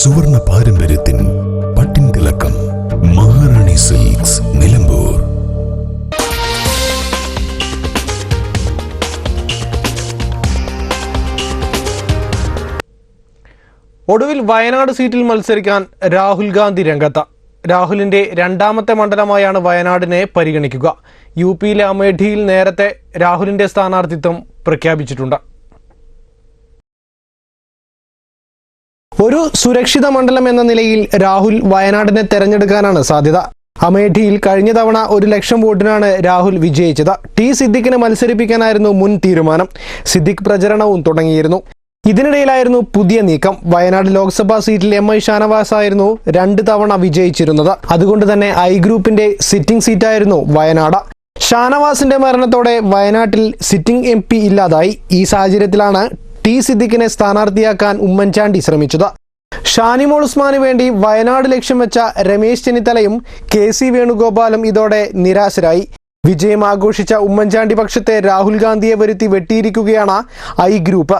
സുവർണ പാരമ്പര്യത്തിൻ പട്ടിൻ തിളക്കം മഹാറാണി സിൽക്സ് നിലമ്പൂർ. ഒടുവിൽ വയനാട് സീറ്റിൽ മത്സരിക്കാൻ രാഹുൽ ഗാന്ധി രംഗത്ത. രാഹുലിന്റെ രണ്ടാമത്തെ മണ്ഡലമായാണ് വയനാടിനെ പരിഗണിക്കുക. യു പിയിലെ അമേഠിയിൽ നേരത്തെ രാഹുലിന്റെ സ്ഥാനാർത്ഥിത്വം പ്രഖ്യാപിച്ചിട്ടുണ്ട്. ഒരു സുരക്ഷിത മണ്ഡലം എന്ന നിലയിൽ രാഹുൽ വയനാടിനെ തെരഞ്ഞെടുക്കാനാണ് സാധ്യത. അമേഠിയിൽ കഴിഞ്ഞ തവണ ഒരു ലക്ഷം വോട്ടിനാണ് രാഹുൽ വിജയിച്ചത്. ടി സിദ്ദിഖിനെ മത്സരിപ്പിക്കാനായിരുന്നു മുൻ തീരുമാനം. സിദ്ദിഖ് പ്രചരണവും തുടങ്ങിയിരുന്നു. ഇതിനിടയിലായിരുന്നു പുതിയ നീക്കം. വയനാട് ലോക്സഭാ സീറ്റിൽ എം ഐ ഷാനവാസ് ആയിരുന്നു രണ്ട് തവണ വിജയിച്ചിരുന്നത്. അതുകൊണ്ട് തന്നെ ഐ ഗ്രൂപ്പിന്റെ സിറ്റിംഗ് സീറ്റായിരുന്നു വയനാട്. ഷാനവാസിന്റെ മരണത്തോടെ വയനാട്ടിൽ സിറ്റിംഗ് എം ഇല്ലാതായി. ഈ സാഹചര്യത്തിലാണ് ടി സിദ്ദിഖിനെ സ്ഥാനാർത്ഥിയാക്കാൻ ഉമ്മൻചാണ്ടി ശ്രമിച്ചത്. ഷാനിമോൾ ഉസ്മാന് വേണ്ടി വയനാട് ലക്ഷ്യം വെച്ച രമേശ് ചെന്നിത്തലയും കെ സി വേണുഗോപാലും ഇതോടെ നിരാശരായി. വിജയം ആഘോഷിച്ച ഉമ്മൻചാണ്ടി പക്ഷത്തെ രാഹുൽ ഗാന്ധിയെ വരുത്തി വെട്ടിയിരിക്കുകയാണ് I group.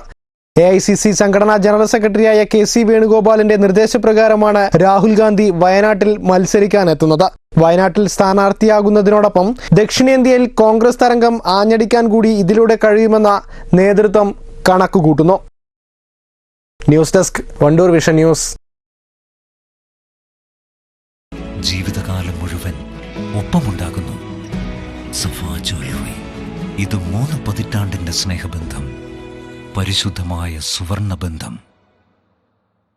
A I C C സംഘടനാ ജനറൽ സെക്രട്ടറിയായ കെ സി വേണുഗോപാലിന്റെ നിർദ്ദേശപ്രകാരമാണ് രാഹുൽ ഗാന്ധി വയനാട്ടിൽ മത്സരിക്കാനെത്തുന്നത്. വയനാട്ടിൽ സ്ഥാനാർത്ഥിയാകുന്നതിനോടൊപ്പം ദക്ഷിണേന്ത്യയിൽ കോൺഗ്രസ് തരംഗം ആഞ്ഞടിക്കാൻ കൂടി ഇതിലൂടെ കഴിയുമെന്ന നേതൃത്വം കണക്കുകൂട്ടുന്നു. News desk Wandoor vision news. ജീവിതകാലം മുഴുവൻ ഒപ്പമുണ്ടാകുന്നു. സഫാ ഇത് മൂന്ന് പതിറ്റാണ്ടിന്റെ സ്നേഹബന്ധം പരിശുദ്ധമായ സുവർണ ബന്ധം